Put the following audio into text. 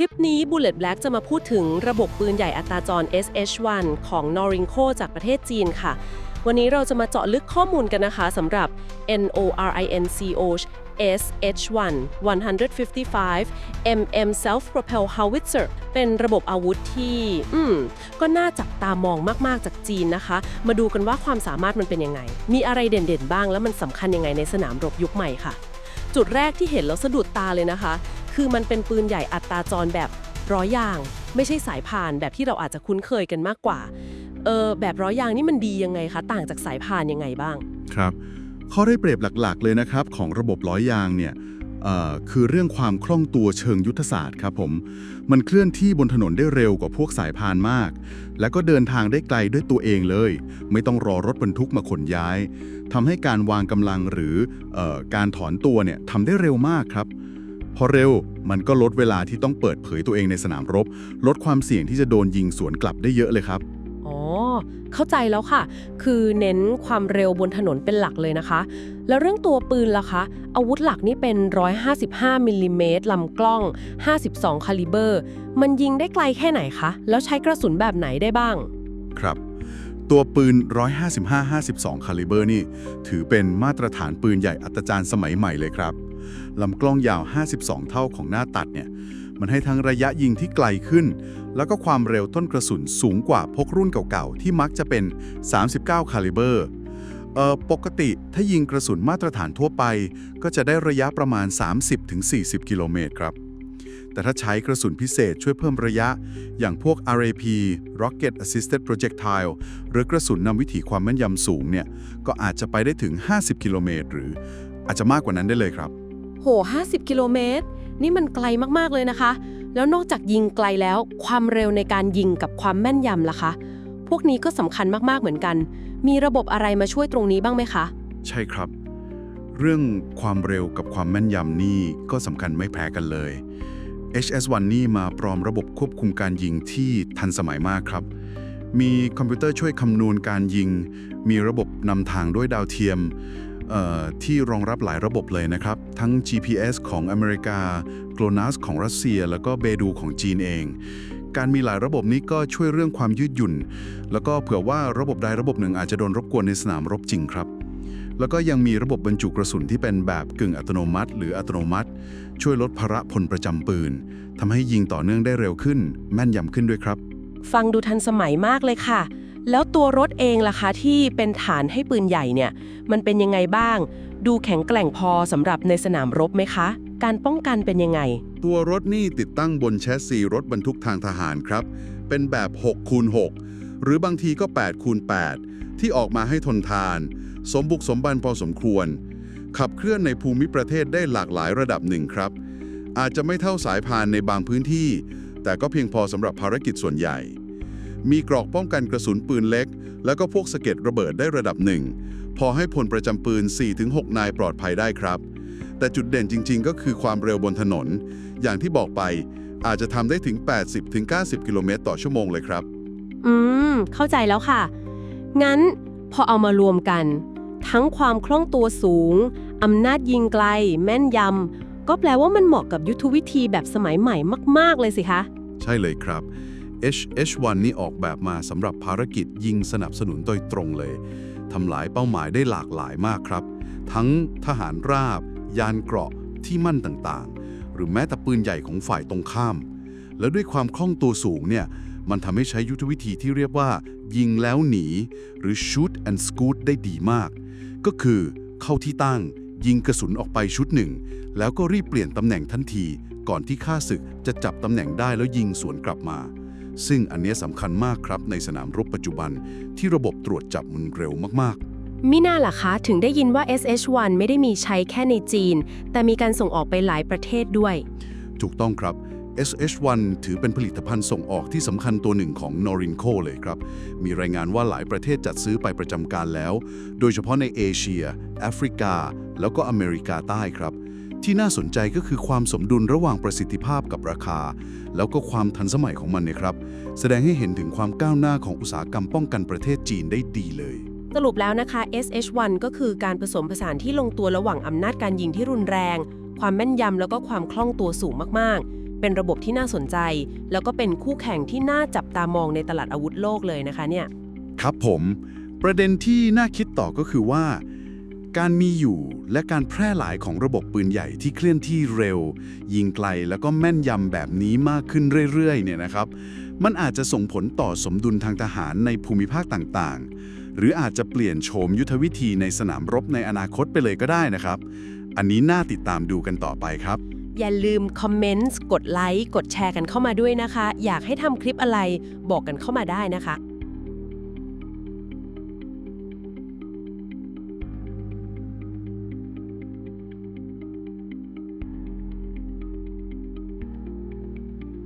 ลิปนี้ Bullet Black จะมาพูดถึงระบบปืนใหญ่อัตราจร SH1 ของ Norinco จากประเทศจีนค่ะ วันนี้เราจะมาเจาะลึกข้อมูลกันนะคะสำหรับ NORINCO SH1 155 mm self-propel howitzer เป็นระบบอาวุธที่ อืม ก็น่าจับตามองมาก ๆ จากจีนนะคะ มาดูกันว่าความสามารถมันเป็นยังไง มีอะไรเด่น ๆ บ้าง แล้วมันสำคัญยังไงในสนามรบยุคใหม่ค่ะ จุดแรกที่เห็นแล้วสะดุดตาเลยนะคะ คือมันเป็นปืนใหญ่อัตราจรแบบร้อยยาง ไม่ใช่สายพานแบบที่เราอาจจะคุ้นเคยกันมากกว่า เออแบบร้อยยางนี่มันดียังไงคะ ต่างจากสายพานยังไงบ้าง ครับข้อได้เปรียบหลักๆ เลยนะครับ ของระบบล้อยยางเนี่ยเออคือเรื่องความคล่องตัวเชิงยุทธศาสตร์ครับผม มันเคลื่อนที่บนถนนได้เร็วกว่าพวกสายพานมาก แล้วก็เดินทางได้ไกลด้วยตัวเองเลย ไม่ต้องรอรถบรรทุกมาขนย้ายทำให้การวางกำลังหรือเออการถอนตัวเนี่ยทำได้เร็วมากครับ พอเร็วมันก็ลดเวลาที่ต้องเปิดเผยตัวเองในสนามรบ ลดความเสี่ยงที่จะโดนยิงสวนกลับได้เยอะเลยครับ อ๋อ เข้าใจแล้วค่ะ คือเน้นความเร็วบนถนนเป็นหลักเลยนะคะ แล้วเรื่องตัวปืนล่ะคะ อาวุธหลักนี่เป็น 155มิลลิเมตรลำกล้อง 52 คาลิเบอร์ มันยิงได้ไกลแค่ไหนคะ แล้วใช้กระสุนแบบไหนได้บ้าง ครับตัวปืน 155-52 คาลิเบอร์นี่ ถือเป็นมาตรฐานปืนใหญ่อัตราจารย์สมัยใหม่เลยครับ ลำกล้องยาว 52 เท่าของหน้าตัดเนี่ย มันให้ทั้งระยะยิงที่ไกลขึ้น แล้วก็ความเร็วต้นกระสุนสูงกว่าพกรุ่นเก่าๆ ที่มักจะเป็น 39 คาลิเบอร์เอ่อปกติถ้ายิงกระสุนมาตรฐานทั่วไป ก็จะได้ระยะประมาณ 30-40 กิโลเมตรครับ แต่ถ้าใช้กระสุนพิเศษช่วยเพิ่มระยะ อย่างพวก RAP Rocket Assisted Projectile หรือกระสุนนำวิถีความแม่นยำสูงเนี่ย ก็อาจจะไปได้ถึง 50 กิโลเมตรหรืออาจจะมากกว่านั้นได้เลยครับ โห 50 กิโลเมตร นี่มันไกลมากๆเลยนะคะ แล้วนอกจากยิงไกลแล้ว ความเร็วในการยิงกับความแม่นยำล่ะคะ พวกนี้ก็สำคัญมากๆเหมือนกัน มีระบบอะไรมาช่วยตรงนี้บ้างไหมคะ ใช่ครับ เรื่องความเร็วกับความแม่นยำนี่ก็สำคัญไม่แพ้กันเลย HS1 นี่มาพร้อมระบบควบคุมการยิงที่ทันสมัยมากครับ มีคอมพิวเตอร์ช่วยคำนวณการยิง มีระบบนำทางด้วยดาวเทียม ที่รองรับหลายระบบเลยนะครับ ทั้ง GPS ของอเมริกา GLONASS ของรัสเซีย แล้วก็เบดูของจีนเอง การมีหลายระบบนี้ก็ช่วยเรื่องความยืดหยุ่น แล้วก็เผื่อว่าระบบใดระบบหนึ่งอาจจะโดนรบกวนในสนามรบจริงครับ แล้วก็ยังมีระบบบรรจุกระสุนที่เป็นแบบกึ่งอัตโนมัติ หรืออัตโนมัติ ช่วยลดภาระพลประจำปืนทำให้ยิงต่อเนื่องได้เร็วขึ้น แม่นยำขึ้นด้วยครับ ฟังดูทันสมัยมากเลยค่ะ แล้วตัวรถเองล่ะคะที่เป็นฐานให้ปืนใหญ่เนี่ย มันเป็นยังไงบ้าง ดูแข็งแกร่งพอสำหรับในสนามรบไหมคะ การป้องกันเป็นยังไง ตัวรถนี่ติดตั้งบนแชสซีรถบรรทุกทางทหารครับ เป็นแบบ6คูณ6หรือบางทีก็8คูณ8ที่ออกมาให้ทนทาน สมบุกสมบันพอสมควร ขับเคลื่อนในภูมิประเทศได้หลากหลายระดับหนึ่งครับ อาจจะไม่เท่าสายพานในบางพื้นที่ แต่ก็เพียงพอสำหรับภารกิจส่วนใหญ่ มีกรอกป้องกันกระสุนปืนเล็ก แล้วก็พวกสะเก็ดระเบิดได้ระดับหนึ่ง พอให้พลประจำปืน 4-6 นายปลอดภัยได้ครับ แต่จุดเด่นจริง ๆ ก็คือความเร็วบนถนน อย่างที่บอกไปอาจจะทำได้ถึง 80-90 กิโลเมตรต่อชั่วโมงเลยครับ อืม เข้าใจแล้วค่ะ งั้นพอเอามารวมกัน ทั้งความคล่องตัวสูงอำนาจยิงไกล แม่นยำก็แปลว่ามันเหมาะกับยุทธวิธีแบบสมัยใหม่มาก ๆ เลยสิคะ ใช่เลยครับ HH1 นี่ออกแบบมาสำหรับภารกิจยิงสนับสนุนโดยตรงเลยทำหลายเป้าหมายได้หลากหลายมากครับ ทั้งทหารราบ ยานเกราะที่มั่นต่างๆ หรือแม้แต่ปืนใหญ่ของฝ่ายตรงข้าม แล้วด้วยความคล่องตัวสูงเนี่ยมันทำให้ใช้ยุทธวิธีที่เรียกว่า ยิงแล้วหนี หรือ shoot and scoot ได้ดีมาก ก็คือเข้าที่ตั้ง ยิงกระสุนออกไปชุดหนึ่ง แล้วก็รีบเปลี่ยนตำแหน่งทันที ก่อนที่ข้าศึกจะจับตำแหน่งได้แล้วยิงสวนกลับมา ซึ่งอันเนี้ยสำคัญมากครับในสนามรบปัจจุบันที่ระบบตรวจจับมันเร็วมากๆมิน่าล่ะคะ ถึงได้ยินว่า SH1 ไม่ได้มีใช้แค่ในจีน แต่มีการส่งออกไปหลายประเทศด้วย ถูกต้องครับ SH1 ถือเป็นผลิตภัณฑ์ส่งออกที่สำคัญตัวหนึ่งของ Norinco เลยครับ มีรายงานว่าหลายประเทศจัดซื้อไปประจำการแล้ว โดยเฉพาะในเอเชีย แอฟริกา แล้วก็อเมริกาใต้ครับ ที่น่าสนใจก็คือความสมดุลระหว่างประสิทธิภาพกับราคา แล้วก็ความทันสมัยของมันเนี่ยครับ แสดงให้เห็นถึงความก้าวหน้าของอุตสาหกรรมป้องกันประเทศจีนได้ดีเลย สรุปแล้วนะคะ SH1 ก็คือการผสมผสานที่ลงตัวระหว่างอำนาจการยิงที่รุนแรง ความแม่นยำแล้วก็ความคล่องตัวสูงมากๆ เป็นระบบที่น่าสนใจ แล้วก็เป็นคู่แข่งที่น่าจับตามองในตลาดอาวุธโลกเลยนะคะเนี่ย ครับผม ประเด็นที่น่าคิดต่อก็คือว่า การมีอยู่และการแพร่หลายของระบบปืนใหญ่ที่เคลื่อนที่เร็ว ยิงไกลแล้วก็แม่นยำแบบนี้มากขึ้นเรื่อยๆเนี่ยนะครับ มันอาจจะส่งผลต่อสมดุลทางทหารในภูมิภาคต่างๆ หรืออาจจะเปลี่ยนโฉมยุทธวิธีในสนามรบในอนาคตไปเลยก็ได้นะครับ อันนี้น่าติดตามดูกันต่อไปครับอย่าลืมคอมเมนต์กดไลค์กดแชร์กันเข้ามาด้วยนะคะ อยากให้ทำคลิปอะไรบอกกันเข้ามาได้นะคะ